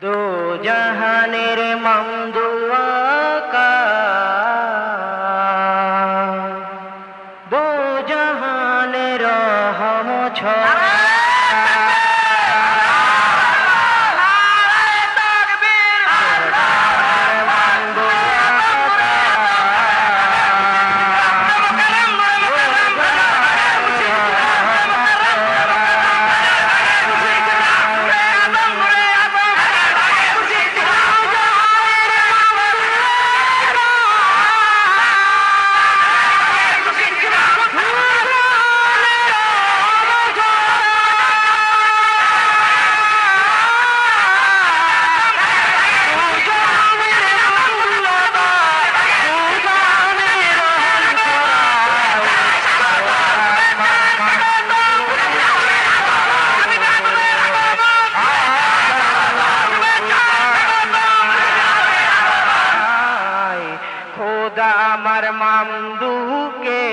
দো জাহানের মামদুয়াকা আমার মামদুকে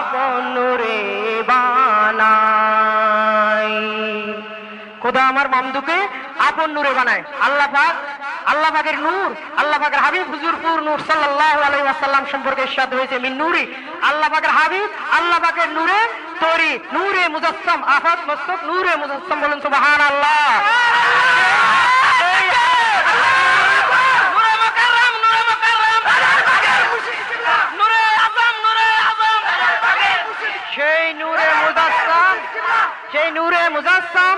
আপন রে বানাই খোদা আমার মামদুকে আপন নূরে বানায় আল্লাহ পাক আল্লাহ পাকের নূর আল্লাহ পাকের হাবিব হুজুরপুর নূর সাল্লাল্লাহু আলাইহি ওয়াসাল্লাম সম্পর্কে ইরশাদ হয়েছে মিন নূরি। আল্লাহ পাকের হাবিব আল্লাহ পাকের নূরে তরি নূরে মুজাসসাম, আফাত মস্তক নূরে মুজাসসাম বলেন সুবহানাল্লাহ। সেই নূরে মুজাসম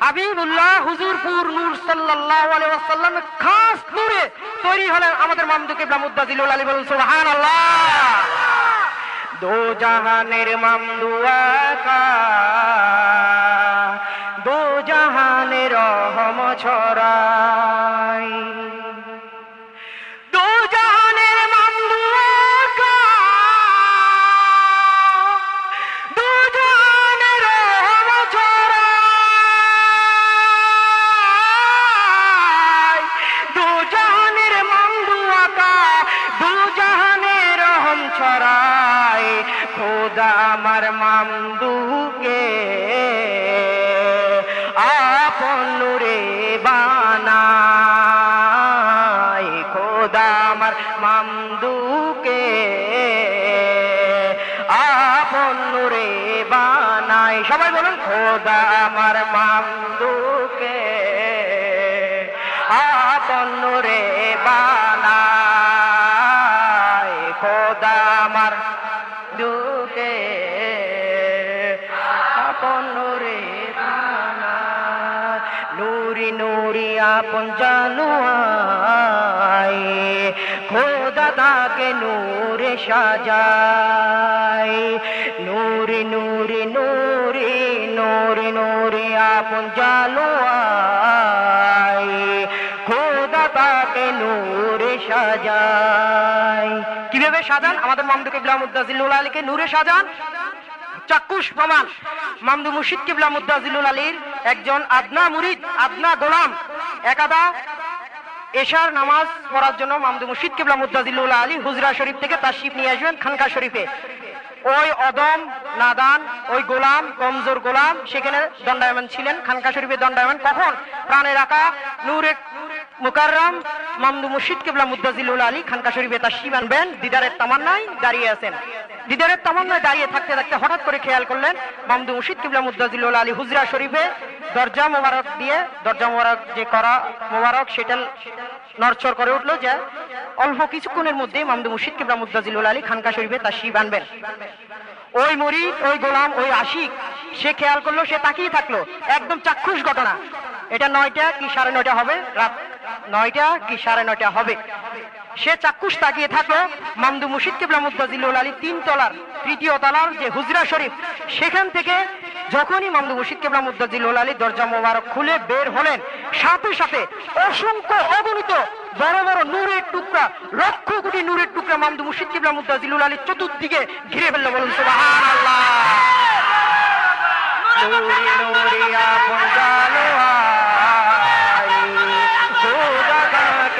হাবিবুল্লাহ হুজুরপুর নূর সাল্লাল্লাহু আলাইহি ওয়াসাল্লাম খাস নূরে তৈরি হলেন আমাদের মামদুকে ইবরামুদ্দাজিলুল আলী বলুন, সুবহানাল্লাহ। দো জাহানের মামদুয়াকা দো জাহানের রহম ছড়াই আমার মামদুকে আপন রে বানাই। খোদা আমার দুকে আপন রে বানাই। নুরি নুরি আপন জানুয়াই। খোদা তাকে নূরে নুরি নুরি নুরি আপন জানুয়াই খোদা তাকে নূরে সাজাই। কীভাবে সাজান? আমাদের মামদুক ইবলাম উদ্দাজিল্লুল আলীকে নূরে সাজান। চাক্ষুষ প্রমাণ। মামদু মুর্শিদ কিবলা মুদ্দাজিলুল আলীর একজন আদনা মুরিদ, আদনা গোলাম। একাদা এশার নামাজ পড়ার জন্য মামদু মুর্শিদ কিবলা মুদ্দাজিলুল আলী হুজরা শরীফ থেকে তাশরিফ নিয়ে আসবেন খানকা শরীফে। ওই অদম, নাদান, ওই গোলাম, কমজোর গোলাম, সেখানে দণ্ডায়মান ছিলেন, খানকা শরীফের দণ্ডায়মান কখন? প্রাণের আঁকা নূরে মুকাররাম মামদু মুর্শিদ, কেবলা মুদ্দাজিলুল আলী, খানকা শরীফে তার তাশরিফ আনবেন। দিদারের তামান্নায় দাঁড়িয়ে আছেন। দিদারের তামান্নায় দাঁড়িয়ে থাকতে থাকতে হঠাৎ করে খেয়াল করলেন মামদু মুর্শিদ, কিবলা মুদ্দাজিলুল আলী হুজরা শরীফে দরজা মোবারক দিয়ে, দরজা মোবারক যে করা মোবারক, সেটা নড়চড় করে উঠল যে অল্প কিছুক্ষণের মধ্যে মামদু মুর্শিদ, কিবলা মুদ্দাজিলুল আলী খানকা শরীফে তাশরিফ আনবেন। ওই মরিদ, ওই গোলাম, ওই আশিক, সে খেয়াল করল, সে তাকিয়ে থাকল। একদম চাক্ষুষ ঘটনা। এটা নয়টা কি সাড়ে নয়টা হবে? রাত নয়টা কি সাড়ে নয়টা হবে? সে চাক্ষুষ তাকিয়ে থাকল মামদু মুর্শিদ কেবলা মুদ্দাজিলুল আলী তিন তলার তৃতীয় তলার যে হুজরা শরীফ, সেখান থেকে যখনই মামদু মুর্শিদ কেবলা মুদ্দাজিলুল আলী দরজা মোবারক খুলে বের হলেন, সাথে সাথে অসংখ্য অগণিত বড় বড় নূরের টুকরা, লক্ষ কোটি নূরের টুকরা মামদু মুর্শিদ কিবলা মুদ্দাজিলুল আলী চতুর্দিকে ঘিরে ফেলল বলুন সুবহানাল্লাহ। নুরি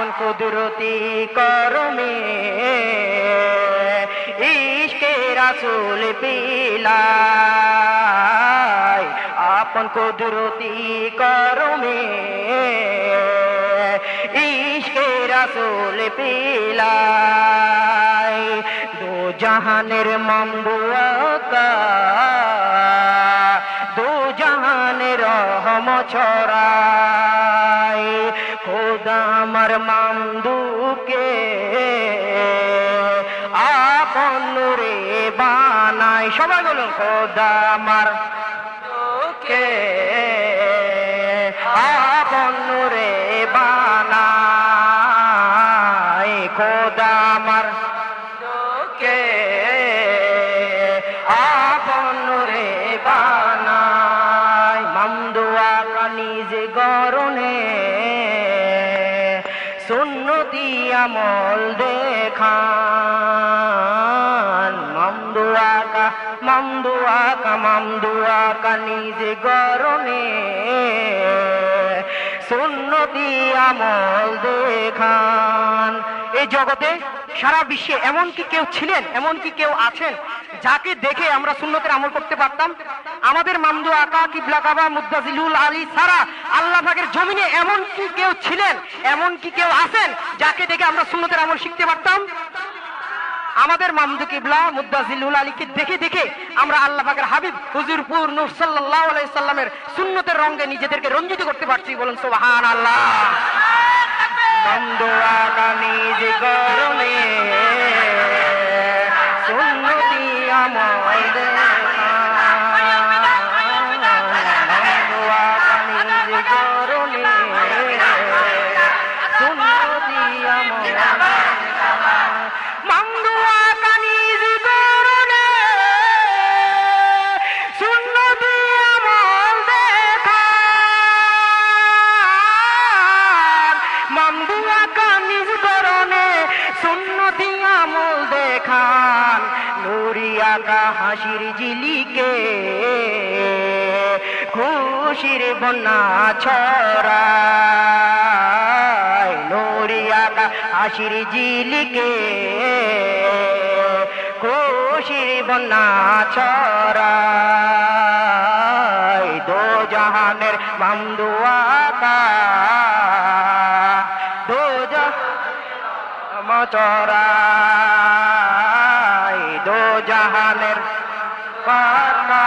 আপন কুদরতি করমে ইশকে রাসূল পিলায় আপন কুদরতি করমে ইশকে রাসূল পিলায় দো জাহানের মামদুয়াকা দো জাহানের রহম ছড়ায় খোদা আমার মামদুকে আপন রে বানাই। সবাই বলুন খোদা আমার কে আমল দেখান। মামদুয়া কা মামদুয়া কা মামদুয়া কানিজ গরমে। সুন্নতি আমল দেখান। এই জগতে সারা বিশ্বে এমন কি কেউ ছিলেন এমন কি কেউ আছেন, যাকে দেখে আমরা সুন্নতের আমল করতে পারতাম। আমাদের মামদু আকা, কিবলা কাবা মুদাজিলুল আলী সারা আল্লাহ পাকের জমিনে এমন কি কেউ ছিলেন এমন কি কেউ আছেন, যাকে দেখে আমরা সুন্নতের আমল শিখতে পারতাম। আমাদের মামদু কিবলা মুদাজিলুল আলীকে দেখে দেখে আমরা আল্লাহ পাকের হাবিব, হুজুরপুর নূর সাল্লাল্লাহু আলাইহি সুন্নতের রঙে নিজেদেরকে রঞ্জিত করতে পারছি বলুন, সুবহানাল্লাহ। বন্দুয়া কামিজ গরমে মামদুয়া কানিজ গরনে সুন্নতি আমল দেখান। নুরিয়া কা হাসির জিলিকে খুশির বন্যা ছড়ায়। নুরিয়া কা হাসির জিলিকে খুশির বন্যা ছড়ায়। দো জাহানের মামদুয়া চড়াই দো জাহানের পাতা।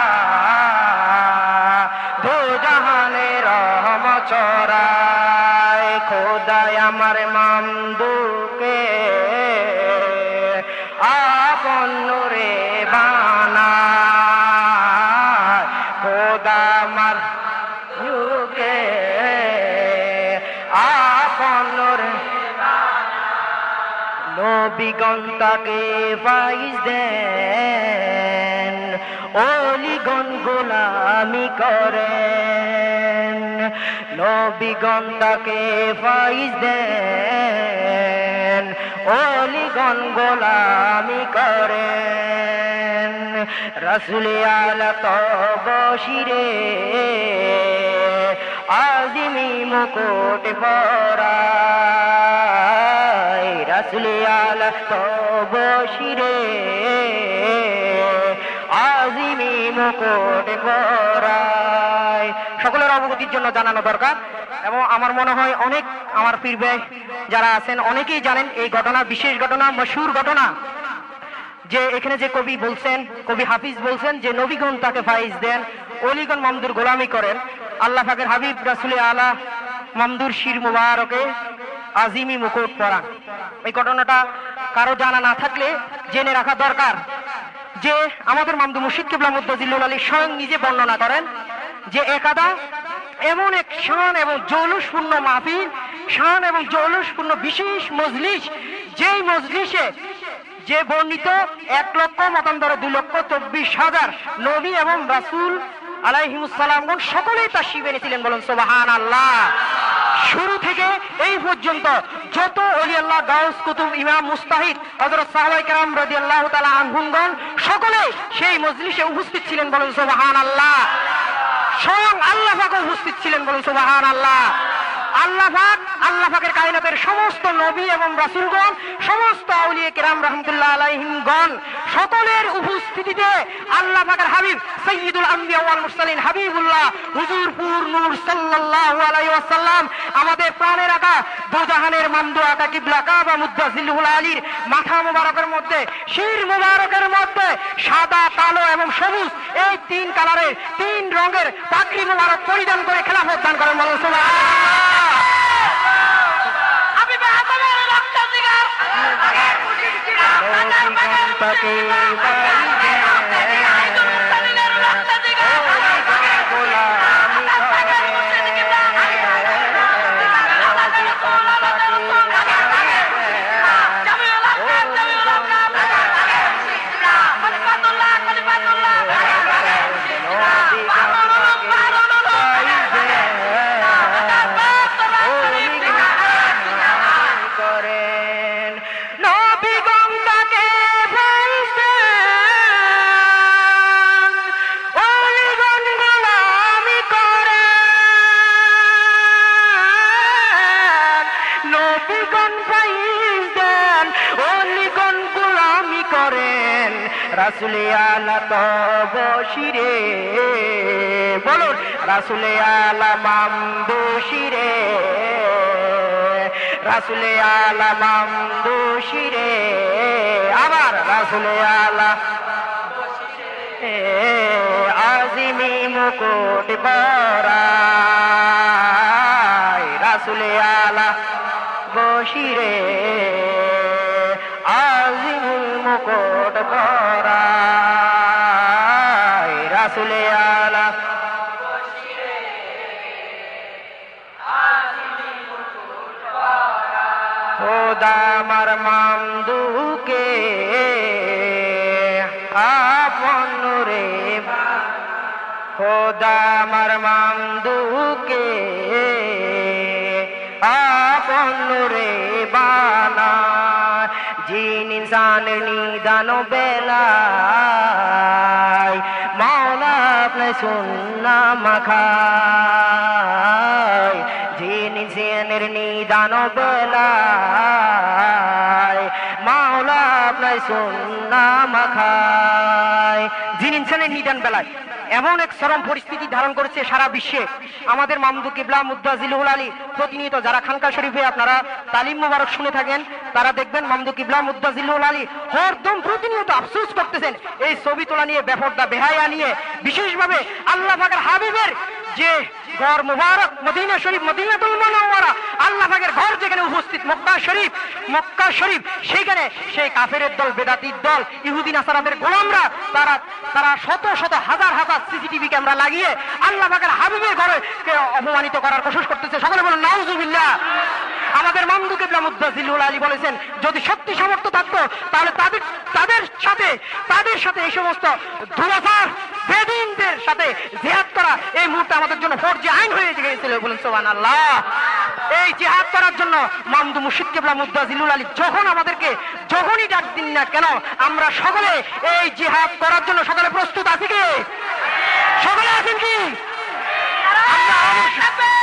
দো জাহানের রহম চড়াই খোদায় আমার মামদুকে। আপন রে নবীগণ তাকে ফাইজ দেন, অলিগণ গোলামি করেন। নবীগণ তাকে ফাইজ দেন, অলিগণ গোলামি করেন। আলা তবশিরে আজিমি মুকুট পরায় রসুল আলা তবশিরে আজিমি মুকুট পরায় সকলের অবগতির জন্য জানানো দরকার এবং আমার মনে হয় অনেক আমার পীরবে যারা আছেন, অনেকেই জানেন এই ঘটনা, বিশেষ ঘটনা, মশুর ঘটনা। যে এখানে যে কবি বলছেন, কবি হাফিজ বলছেন যে নবীগণ তাকে ফাইজ দেন, অলিগণ মামদুর গোলামি করেন। আল্লাহ ফাকের হাবিব, রাসুলে আলা মামদুর শির মুবারকে আজিমি মুকুট পরান এই ঘটনাটা কারও জানা না থাকলে জেনে রাখা দরকার যে আমাদের মামদু মুর্শিদ কেবলা মুদ্দাজিল্লুল আলী স্বয়ং নিজে বর্ণনা করেন যে একাদা এমন এক শান এবং জৌলুসপূর্ণ মাহফিল, শান এবং জৌলুসপূর্ণ বিশেষ মজলিস, যেই মজলিসে যে বর্ণিত এক লক্ষ, মতান্তরে দু লক্ষ, চব্বিশ হাজার নবী এবং রাসুল আলাইহিমুসালামগণ সকলেই তা শিবে এনেছিলেন বলুন সোবাহান আল্লাহ শুরু থেকে এই পর্যন্ত যত অলি আল্লাহ গাউস কুতুব ইমাম মুস্তাহিদ, হযরত সাহাবায়ে রদি আল্লাহ তালা আনহুমগণ, সকলে সেই মজলিসে উপস্থিত ছিলেন বলুন সোবাহান আল্লাহ স্বয়ং আল্লাহ উপস্থিত ছিলেন বলুন সোবাহান আল্লাহ আল্লাহ পাক, আল্লাহ কায়নাতের সমস্ত নবী এবং রাসূলগণ, সমস্ত আউলিয়া কেরাম রহমতুল্লাহ আলাইহিমগণ সকলের উপস্থিতিতে আল্লাহ পাকের হাবিব সৈয়দুল আম্বিয়া ওয়াল হাবিবুল্লাহ হুজুর পুর নূর সাল্লাল্লাহু আলাইহি ওয়াসাল্লাম, আমাদের প্রাণের আকা, দুজাহানের মামদু আকা, কিবলা কাবা মুদ্দাজিলুল আলীর মাথা মোবারকের মধ্যে, শির মোবারকের মধ্যে, সাদা, কালো এবং সবুজ, এই তিন কালারের তিন রঙের পাগড়ি মোবারক পরিধান করে খেলাফত দান করেন বলেন সুবহানাল্লাহ। Pakai baju আলা তবশিরে বলুন, রাসুলে আলা মামদুশিরে রাসুলে আলা মামদুশিরে আবার রাসুলে আলা আজিমি মুকুট বরাই রাসুলে আলা আজিমুল মুকুট বরাই রাসুলে আলা। খোদা আমার মামদুকে আপন রে খোদা আমার মামদুকে আপন রে বানা। জিন ইনসানের নিদান বেলায় মাওলা আপনি সুন্না মাখায় জিন ইনসানের নিদান বেলায় মাওলা আপনার সুন্না মাখায় জিন ইনসানের নিদান বেলায় এমন এক চরম পরিস্থিতি ধারণ করেছে সারা বিশ্বে। আমাদের মামদু কিবলা মুদাজিলুল আলী প্রতিনিয়ত যারা খানকা শরীফে আপনারা তালিম মোবারক শুনে থাকেন, তারা দেখবেন মামদু কিবলা মুদাজিলুল আলী হরদম প্রতিনিয়ত আফসোস করতেছেন। এই ছবি তোলা নিয়ে বেফরদা বেহায়া নিয়ে, বিশেষভাবে আল্লাহ পাকের হাবিবের যে ঘর মুবারক, মদিনা শরীফ, মদিনাতুল মুনাওয়ারা, আল্লাহ পাকের ঘর যেখানে উপস্থিত, মক্কা শরীফ মক্কা শরীফ, সেইখানে সেই কাফেরের দল, বেদাতির দল, ইহুদি, নাসারাদের গোলামরা, তারা তারা শত শত হাজার হাজার সিসিটিভি ক্যামেরা লাগিয়ে আল্লাহ পাকের হাবিবের ঘরে অপমানিত করার কোশিশ করতেছে। সকলে বলুন, নাউজুবিল্লাহ। আমাদের মামদু কিবলা মুদ্দাজিলুল আলী বলেছেন, যদি সত্যি সামর্থ্য থাকতো, তাহলে তাদের তাদের সাথে তাদের সাথে এই সমস্ত বেদিনদের সাথে জেহাদ করা এই মুহূর্তে আমাদের জন্য ফরজি আইন হয়ে গিয়েছিল। বলুন সোবান আল্লাহ এই জেহাদ করার জন্য মামদু মুর্শিদ কেবলা মুদ্দাজিলুল আলী যখন আমাদেরকে, যখনই ডাক দিন না কেন, আমরা সকলে এই জেহাদ করার জন্য সকলে প্রস্তুত আছি কি? সকলে আছেন কি? ভয়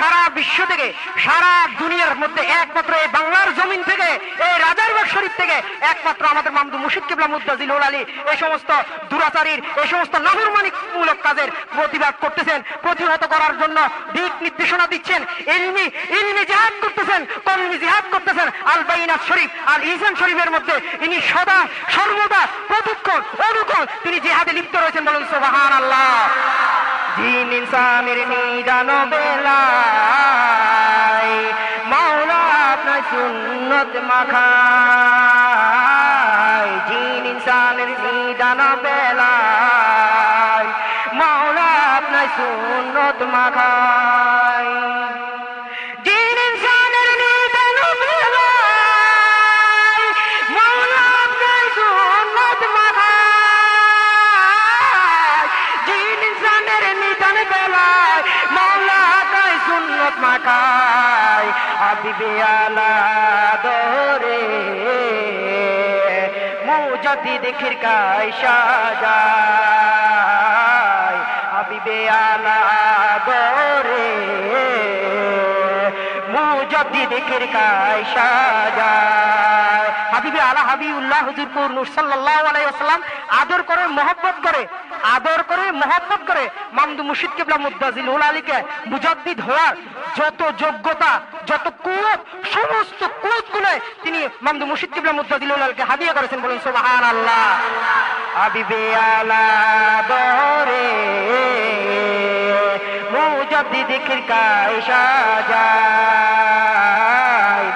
সারা বিশ্ব থেকে, সারা দুনিয়ার মধ্যে একমাত্র এই বাংলার জমিন থেকে, এই রাজারবাগ শরীফ থেকে একমাত্র আমাদের মামদু মুর্শিদ কিবলা মুদ্দাজিল আলী এই সমস্ত দুরাচারীর এই সমস্ত নাফরমানিকমূলক কাজের প্রতিবাদ করতেছেন, প্রতিহত করার জন্য দিক নির্দেশনা দিচ্ছেন, ইলমি ইলমি জিহাদ করতেছেন, কলমি জিহাদ করতেছেন আল বাইনাত শরীফ আর ইসান শরীফের মধ্যে ইনি সদা, সর্বদা প্রতিক্ষণ অনুক্ষণ তিনি জিহাদে লিপ্ত রয়েছেন বলুন সুবহান আল্লাহ জিন ইনসানের নিদান বেলায়, মাওলা আপনার সুন্নত মাখায়। জিন ইনসানের নিদান বেলায়, মাওলা আপনার সুন্নত মাখায়। হাবিবে আলা দরে মুজাদ্দিদ খিরকায় সাজায় হাবিবে আলা দরে মুজাদ্দিদ খিরকায় সাজায় হাবিবে আলা হাবিবুল্লাহ হুজুরপুর নূর সাল্লাল্লাহু আলাইহি ওয়াসাল্লাম। আদর করে, মহব্বত করে, আদর করে, মহব্বত করে। মামদু মুর্শিদ কিবলা মুদ্দাজিল উল আলীকে মুজাদ্দিদ হওয়ার যত যোগ্যতা, যত কুয়ত, সমস্ত কুয়তগুলো তিনি মামদু মুর্শিদ কিবলা আলীকে হাদিয়া করেছেন বলেন, সুবহানাল্লাহ। হাবিবে আলা দরে মুজাদ্দিদ খিরকায় সাজায়।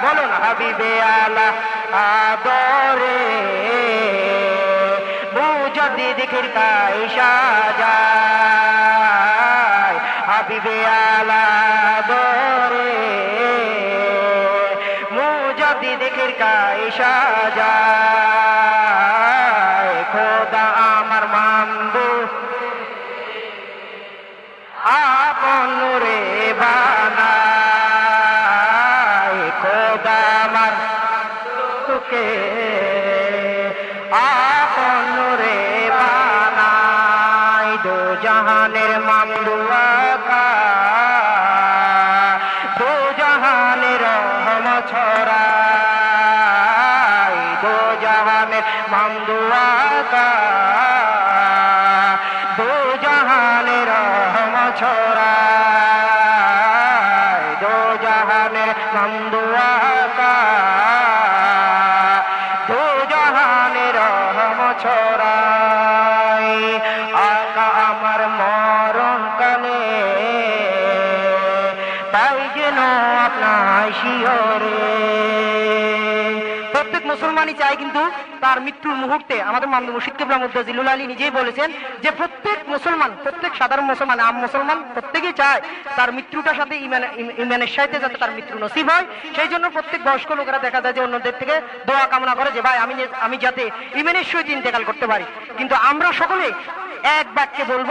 বলুন আদরে দরে মুজাদ্দিদ খিরকায় সাজায় খোদা আমার মামদু। আপন রে বানায়। খোদা আমার তোকে জাহানের মামদুয়া দু জাহানের রহম ছড়ায় দু জাহানের মামদুয়া তার মৃত্যুর মুহূর্তে আমাদের মামদু মুর্শিদ কেবলা মুদ্দাজিলুল আলী নিজেই বলেছেন যে প্রত্যেক মুসলমান, প্রত্যেক সাধারণ মুসলমান, আম মুসলমান প্রত্যেকেই চায় তার মৃত্যুটার সাথে ইমানের সাথে যাতে তার মৃত্যু নসিব হয়। সেই জন্য প্রত্যেক বয়স্ক লোকেরা দেখা যায় যে অন্যদের থেকে দোয়া কামনা করে যে, ভাই, আমি আমি যাতে ইমানের সহিত ইন্তেকাল করতে পারি। কিন্তু আমরা সকলে এক বাক্যে বলব,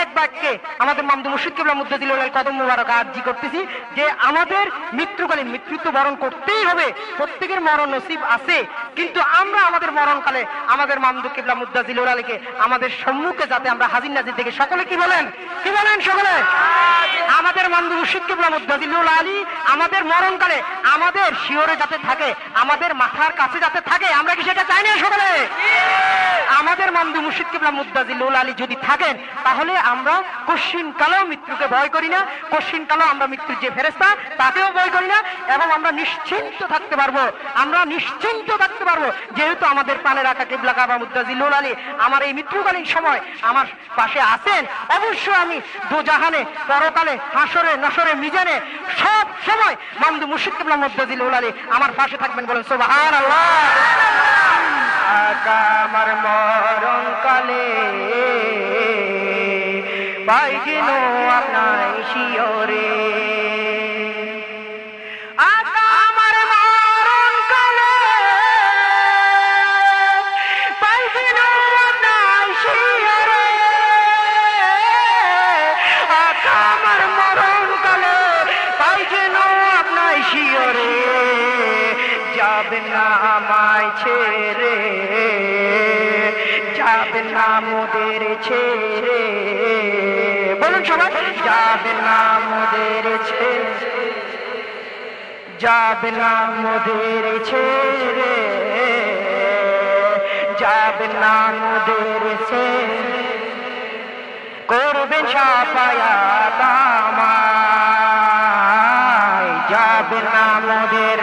এক বাক্যে আমাদের মামদু মুর্শিদ কেবলা মুদ্দাজিলুল কদম মুবারক আর্জি করতেছি যে, আমাদের মৃত্যুকালে মৃত্যুত্ব বরণ করতেই হবে। প্রত্যেকের মরণ নসিব আছে। কিন্তু আমরা আমাদের মরণকালে, আমাদের মামদু কেবলা মুদ্দাজিলুল আলীকে, আমাদের সম্মুখে যাতে আমরা হাজির নাজির থেকে সকলে কি বলেন? কি বলেন সকলে? আমাদের মামদু মুর্শিদ কেবলা মুদ্দাজিলুল আলী আমাদের মরণকালে, আমাদের শিওরে যাতে থাকে, আমাদের মাথার কাছে যাতে থাকে, আমরা কি সেটা চাই না সকলে? আমাদের মামদু মুর্শিদ কেবলা মুদ্দাজিলুল আলী যদি থাকেন, তাহলে আমরা কশিন কালেও মৃত্যুকে ভয় করি না, কশিন কালেও আমরা মৃত্যুর যে ফেরেস্তা তাকেও ভয় করি না, এবং আমরা নিশ্চিন্ত থাকতে পারব। আমরা নিশ্চিন্ত থাকতে পারব। যেহেতু আমাদের প্রাণে রাখা কেবলা কাবা মুদ্দাজিলুল আলী আমার এই মৃত্যুকালীন সময় আমার পাশে আছেন, অবশ্যই আমি দুজাহানে, পরকালে, হাসরে, নসরে, মিজানে সব সময় মামদু মুর্শিদ কেবলা মুদ্দাজিলুল আলী আমার পাশে থাকবেন বলেন সুবহান আল্লাহ আমার মরণ কালে পাই যেন আপনার শিওরে মোদের ছেড়ে, বলুন সবাই যাবে না মোদের ছেড়ে যাবে না মোদের ছেড়ে যাবে না মোদের করবেন মোদের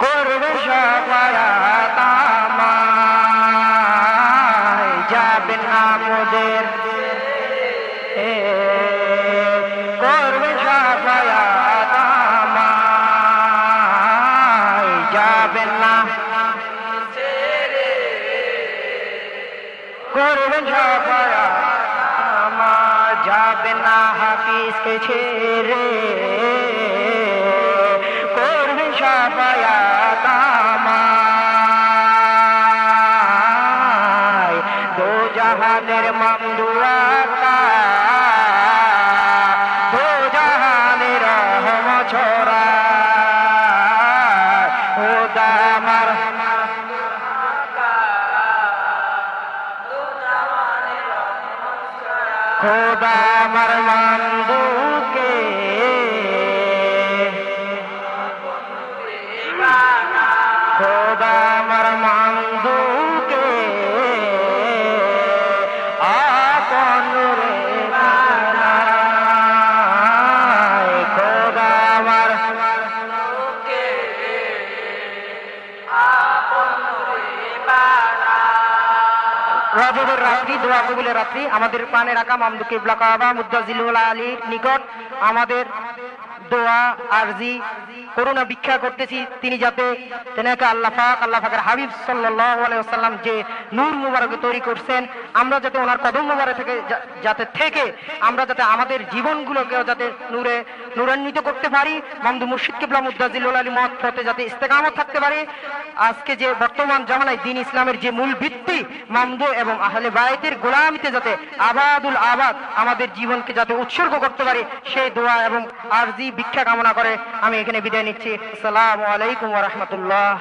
করবে সাফায়াত আমার মামদুকে রাত্রি আমাদের প্রাণে রাখা আমদুকে ব্লাকাবা কাবা মুদাজিলুল আলীর নিকট আমাদের দোয়া, আরজি, করুণা ভিক্ষা করতেছি তিনি যাতে তেনাকে আল্লাহ পাক, আল্লাহ পাকের হাবিব ওয়াসাল্লাম যে নূর মুবারক তৈরি করছেন, আমরা যাতে ওনার কদম মুবারক থেকে যাতে থেকে আমরা যাতে আমাদের জীবনগুলোকেও যাতে নূরে, নূরান্বিত করতে পারি। মামদু মুর্শিদ কিবলা মুদাজিলুল আলী মত পথে যাতে ইস্তেকামত থাকতে পারে। আজকে যে বর্তমান জামানায় দিন ইসলামের যে মূল ভিত্তি মামদু এবং আহলে বায়তের গোলামিতে যাতে আবাদুল আবাদ আমাদের জীবনকে যাতে উৎসর্গ করতে পারে, সেই দোয়া এবং আরজি ভিক্ষা কামনা করে আমি এখানে বিদায় নিচ্ছি। আসসালামু আলাইকুম রাহমাতুল্লাহ।